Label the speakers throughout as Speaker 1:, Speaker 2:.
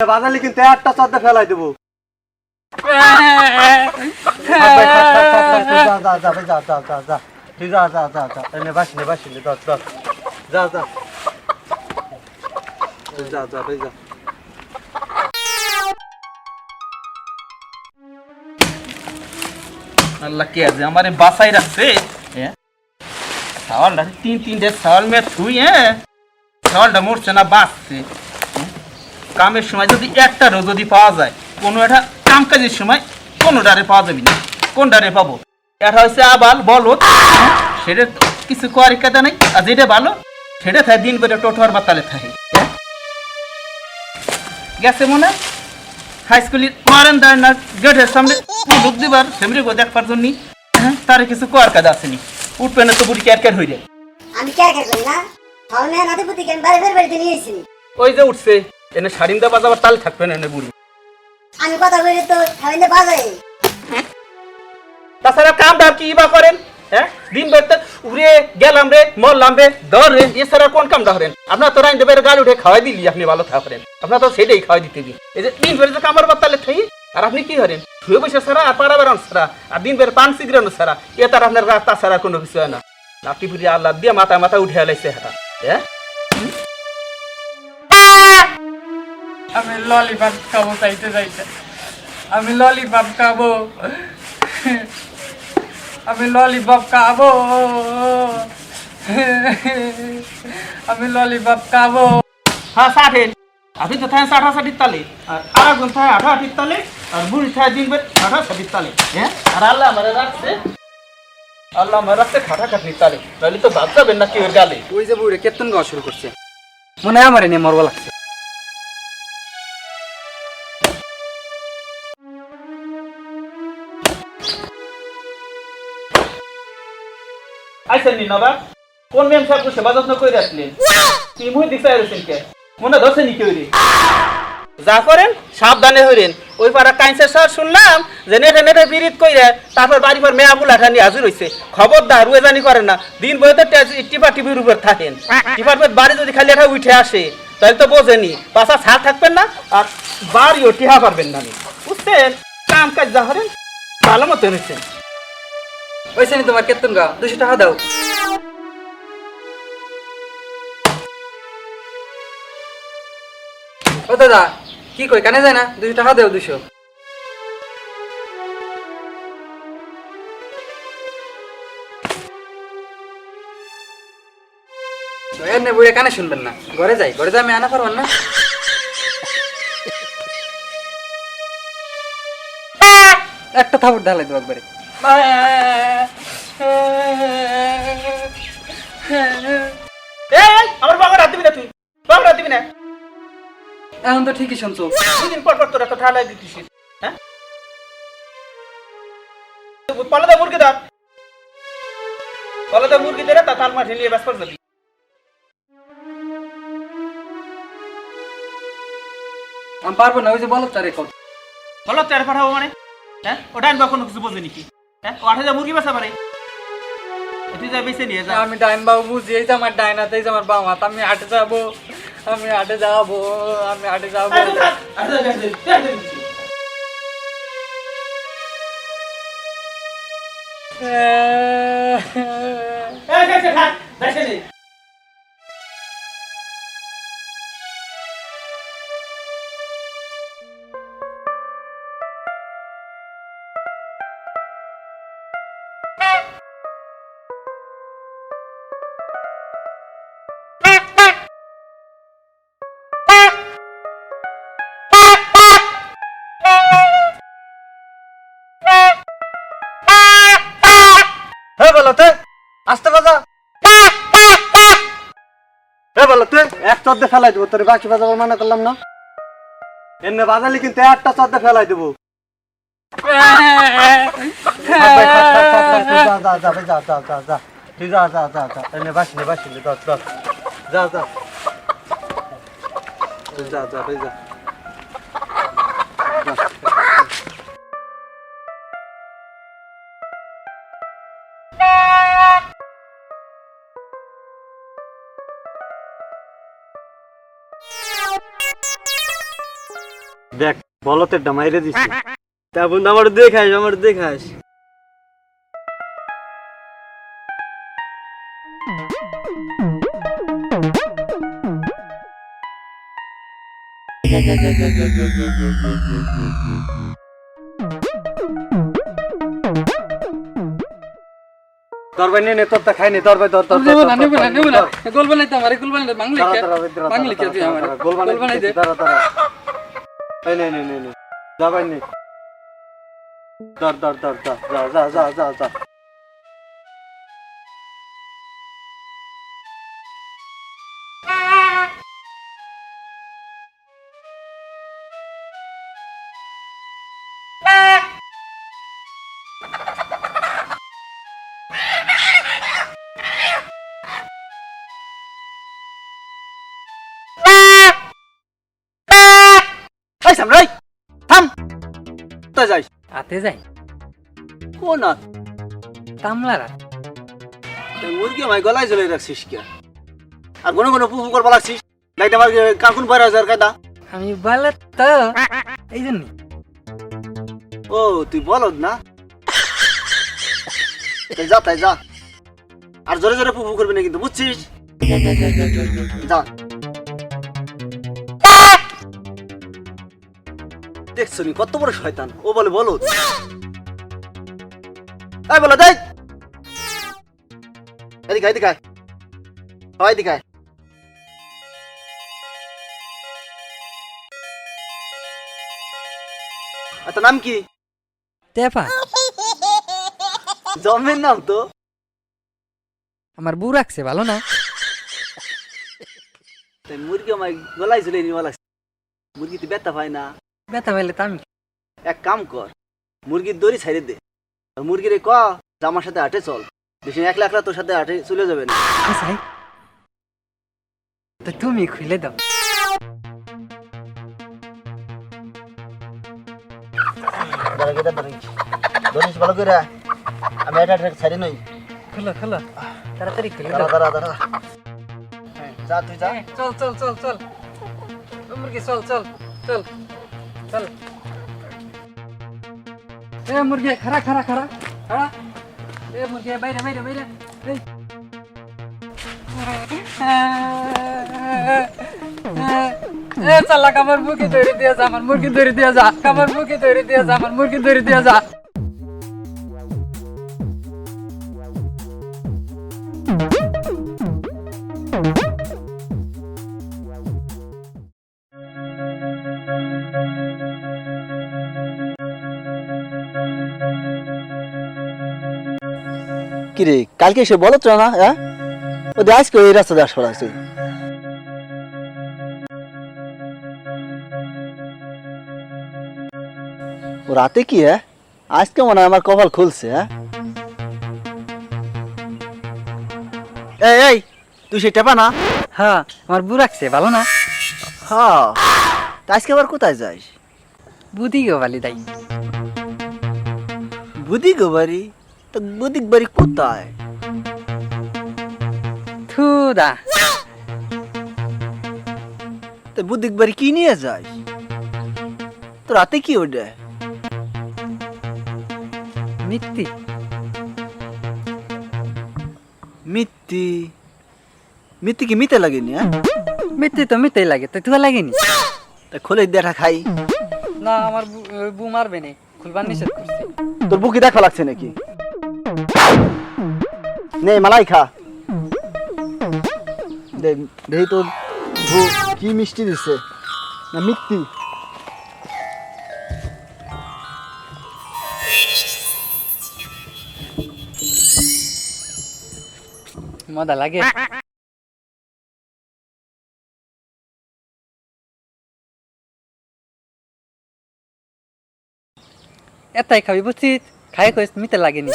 Speaker 1: বাজালি কিন্তু একটা চাঁদে ফেলাই দেবো
Speaker 2: আল্লাহ কে আছে আমারে বাসাই রাখছে হ্যাঁ সাওয়ালটা তিন তিনটে সাওয়াল মেয়ে থুই হ্যাঁ সাওয়ালটা মরছে না বাঁচছে হ্যাঁ? কামের সময় যদি একটারও যদি পাওয়া যায় কোনো একটা কাম কাজের সময় কোনো ডারে পাওয়া যাবে না। কোন ডারে পাবো? এটা হচ্ছে আবাল বলো সেটা কিছু করার কথা নেই আর যেটা ভালো সেটা থাকে দিন বেড়ে টোটোর বাতালে থাকে। হ্যাঁ? গেছে মনে হাই স্কুলের বারান্দার না গেটের সামনে ঢুক দিবার ফ্যামিলি গো দেখবার জন্য হ্যাঁ তার কিছু কর কাজ আসেনি উঠবে না তো বুড়ি ক্যার ক্যার
Speaker 3: আমি না? তাহলে নাতি পুতিকে আমি বাড়ি বাড়িতে নিয়ে
Speaker 2: ওই যে উঠছে। এনে সারিন্দা বাজাবার তালে থাকবে না এনে বুড়ি।
Speaker 3: আমি কথা বলি তো খাইতে বাজাই।
Speaker 2: তাছাড়া কাম দাম কি বা করেন? হ্যাঁ? দিন বেড়তে উড়ে গেলাম রে মরলাম রে দর রে এছাড়া কোন কাম ধরেন আপনার তো রাইন দেবের গাল উঠে খাওয়াই দিলি আপনি ভালো থাকবেন। আপনার তো সেটাই খাওয়াই দিতে দিন এই যে দিন বেড়ে কামার বাতালে থাই আর আপনি কি করেন? শুয়ে বসে সারা আর পাড়া বেড়ান সারা আর দিন বের পান সিগরানো সারা এ তার আপনার রাস্তা ছাড়া কোনো কিছু হয় না। লাঠি ফুটি আল্লাহ দিয়ে মাথা মাথা উঠে আলাইছে হ্যাঁ?
Speaker 4: আমি ললিপপ খাব চাইতে চাইতে। আমি ললিপপ খাব। আমি ললিপপ খাব। আমি ললিপপ খাব।
Speaker 2: হ্যাঁ ষাটের আপনি তো থাকেন ষাটা ষাটির তালে আর আর একজন থাকে আঠা আঠির তালে আর বুড়ি থাকে দিন বের আঠা ষাটির তালে হ্যাঁ? আর আল্লাহ আমার রাখছে। আল্লাহ আমার রাখছে খাটা খাটির তালে নাহলে তো বাদ যাবেন না কেউ গালে?
Speaker 4: ওই যে বুড়ে কেতন গাওয়া শুরু করছে। মনে হয় আমার এনে মরবা লাগছে।
Speaker 2: আইসেন নি নবা কোন মেম সাহেব সেবা যত্ন করে রাখলেন তুই দিছে আইছেন কে মনে ধরছে নি কেউ যা করেন, সাবধানে হইরেন। ওই পাড়া কাইন্সে স্যার শুনলাম যে নেটে নেটে বিরিত কইরে তারপর বাড়ি পর মেয়া বুলা ঠানি হাজির হইছে। খবরদার, রুয়ে জানি করে না। দিন বইতে টিপা টিভির উপর থাকেন। টিপার বাড়ি যদি খালি একটা উঠে আসে, তাহলে তো বোঝেনি। পাশা ছাড় থাকবেন না, আর বাড়িও টিহা পারবেন না বুঝছেন? কাম কাজ যা করেন, ভালো মতো হয়েছেন
Speaker 4: ওই শ্রেণি তোমার কেতন গা, দুশো টাকা দাও। ও দাদা, কি কই, কানে যায় না? দুশো টাকা দাও, দুশো। এমনি বুড়ে কানে শুনবেন না। ঘরে যাই ঘরে যাই, আমি আনা পারবেন না। একটা থাপড় ঢালাই দেবো একবারে।
Speaker 2: আমার বাবার হাত দিবি না তুই? বাবার হাত দিবি না?
Speaker 4: এখন তো ঠিকই শুনছো।
Speaker 2: দুদিন পর পর তোরা তো ঠালাই দিতিস হ্যাঁ? পালাদা মুরগি দাও পালাদা মুরগি দে তা তাল মাঠে নিয়ে ব্যস্ত যাবি।
Speaker 4: আমি পারব না ওই যে বলো তারে কত
Speaker 2: বলো তের পাঠাবো মানে? হ্যাঁ? ওটা আনবা কোনো কিছু বোঝে নাকি আট হাজার মুরগি বেচা পারে তুই যা বেছে নিয়ে যা
Speaker 4: আমি ডাইন বাবু বুঝি এই যে আমার ডাইন হাতে এই আমার বাম হাত আমি আটে যাব আমি আটে যাব আমি আটে যাব
Speaker 1: আসতে বাজা। হ্যাঁ বলতে এক চাঁদে ফেলাই দেবো, তোর বাকি বাজাবার মানা করলাম না? এমনি বাজালি কিন্তু একটা চাঁদে ফেলাই দেবো। যা যা যা যা। দেখ বলতের মাইরে দিছি
Speaker 5: তা বন্ধু আমার দেখাস আমার দেখাস
Speaker 1: তোর নে তোর তা খাইনি তোর ভাই তোর তোর
Speaker 4: না বানাই বাংলি
Speaker 1: দাঁড়া এই নে নে নে নে। যা ভাই নে। ধর ধর ধর ধর। যা যা যা যা যা।
Speaker 6: সামনে এই, থাম। কোথায় যাইস
Speaker 4: আতে যাই।
Speaker 6: কোন আর
Speaker 4: কামলারা
Speaker 6: মুরগি আমায় গলায় ঝুলে রাখছিস কে? আর কোনো কোনো পুপু করবা লাগছিস? লাইট আমার কাকুন বাইরে আছে আর কায়দা
Speaker 4: আমি বলত তো এই জন্য।
Speaker 6: ও তুই বলদ না? তাই যা তাই যা। আর জোরে জোরে পুপু করবি না কিন্তু বুঝছিস? যা। দেখছ নি? কত বড় শয়তান। ও বলে বলো। এই বলো দেখ। এদিকে এদিকে আয়। হয় এদিকে আয়। আর নাম কি?
Speaker 4: তেপা
Speaker 6: জন্মের নাম তো।
Speaker 4: আমার বউ রাখছে ভালো না?
Speaker 6: তাই মুরগি আমায় গলায় ঝুলে নিয়ে মুরগি তো ব্যথা পায় না।
Speaker 4: ব্যথা পাইলে তো আমি
Speaker 6: এক কাম কর মুরগির দড়ি ছাইড়ে দে। আর মুরগির ক যে আমার সাথে হাটে চল। বেশি একলা একলা তোর সাথে হাটে চলে যাবে না।
Speaker 4: আচ্ছা তো তুমি খুলে দাও।
Speaker 6: ধরিস ভালো করে আমি এটা ছাড়ি নই।
Speaker 4: খুলো খুলো। তাড়াতাড়ি খুলে দাও।
Speaker 6: দাঁড়া দাঁড়া। যা তুই যা।
Speaker 4: হ্যাঁ, চল চল চল চল। মুরগি চল চল চল। চল। এ মুরগি খারা খারা খারা খারা এ মুরগি, বাইরে বাইরে বাইরে। এই। এ চাল্লা কামার মুরগি ধরে দিয়ে যা, আমার মুরগি ধরে দিয়ে যা কামার মুরগি ধরে দিয়ে যা, আমার মুরগি ধরে দিয়ে যা।
Speaker 6: কিরে? কালকে সে বলো তো না হ্যাঁ? ওদের আজকে ওই রাস্তা দিয়ে আসবার আছে। ও রাতে কি হ্যাঁ? আজকে মনে হয় আমার কপাল খুলছে হ্যাঁ? এই এই তুই সে টেপা না?
Speaker 4: হ্যাঁ আমার বউ রাখছে ভালো না?
Speaker 6: হ্যাঁ তা আজকে আবার কোথায় যাস?
Speaker 4: বুদ্ধি গো বালি তাই
Speaker 6: বুদিক বাড়ি? তো বুদিক বাড়ি কোথায়?
Speaker 4: থুদা।
Speaker 6: তো বুদিক বাড়ি কি নিয়ে যাস? তো রাতে কি ওটা
Speaker 4: মিথ্যি
Speaker 6: মিত্তি? মিত্তি কি মিতে লাগেনি হ্যাঁ?
Speaker 4: মিথ্যি তো মিথ্যাই লাগে তো তুয়া লাগেনি?
Speaker 6: তা খোলে দেখা খাই।
Speaker 4: না আমার বউ মারবে না খুলবার নিষেধ করছে।
Speaker 6: তোর বুকি দেখা লাগছে নাকি? নে, মালাই খা। দে দেহি তোর কি মিষ্টি দিচ্ছে না, মিত্তি।
Speaker 4: মজা লাগে। এটাই খাবি বুঝছিস? খাই কইস, মিতে লাগেনি।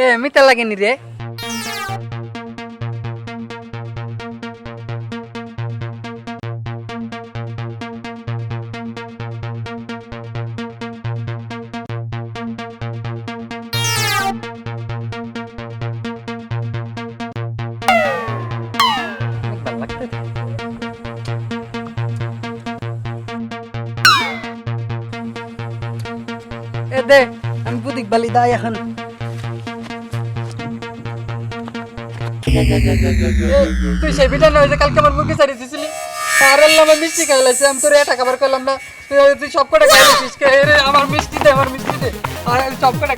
Speaker 4: এ মিতা লাগেনি রে। দে আমি বুদিক বালি দাই এখন। তুই সেই বিটা নয় যে কালকে আমার মুখে সারি দিছিলি? আর আল্লাহ আমার মিষ্টি খাইলাইছে আমি তোর এটা খাবার করলাম না। তুই- সব কটা খাইছিস আমার মিষ্টি দে, আমার মিষ্টি দে। আর সব কটা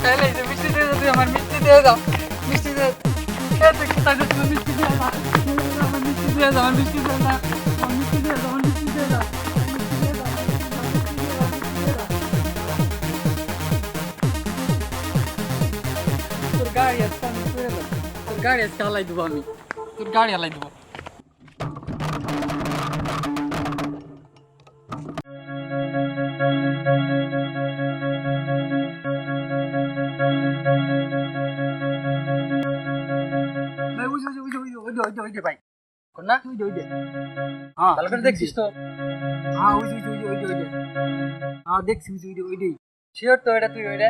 Speaker 4: দেবো আমি তোর গাড়ি হালাই দেবো ভাই, না? ওই যে, ওই যে। হ্যাঁ, ভালো করে দেখছিস তো? হ্যাঁ, ওই যে, ওই যে, ওই যে, ওই যে, হ্যাঁ, দেখছি, ওই যে, ওই যে, ওই যে। তো এটা তুই ওইটা?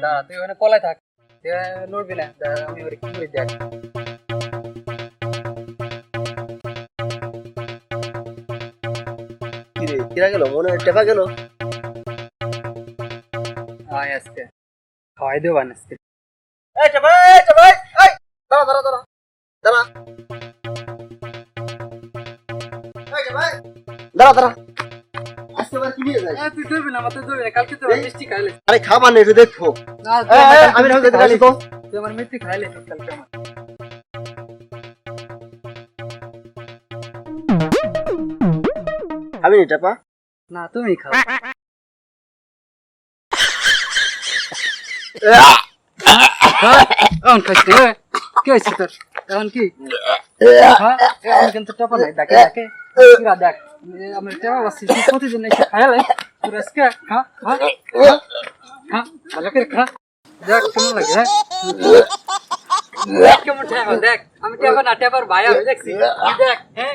Speaker 4: দাঁড়া, তুই ওখানে পলায় থাক। আমি ওরে কি করে
Speaker 6: গেল? মনে হয় টেপা গেল।
Speaker 4: আয় আজকে। খাওয়াই দেবো আজকে।
Speaker 6: এই টেপা এই টেপা এই, এই দাঁড়া দাঁড়া দাঁড়া দাঁড়া। এই টেপা এই, দাঁড়া দাঁড়া। আরে খাবার নেই দেখো
Speaker 4: কালকে
Speaker 6: আমি
Speaker 4: মিষ্টি
Speaker 6: রাখতে গেলি তো
Speaker 4: তুই আমার মিষ্টি খাইলে কালকে আমার।
Speaker 6: আমি নি
Speaker 4: তুমি খাও। এখন খাইছি কি হয়েছে তোর? এখন কি? হ্যাঁ এখন কিন্তু টাপা নাই দেখ। আমার টাপা বাসি প্রতিদিন এসে খাইলে তোর আজকে খা খা খা, ভালো করে খা। দেখ কেমন লাগে হ্যাঁ? দেখ কেমন ঠেকা দেখ। আমি টেপা না টেপার ভাই আমি দেখছি। দেখ হ্যাঁ।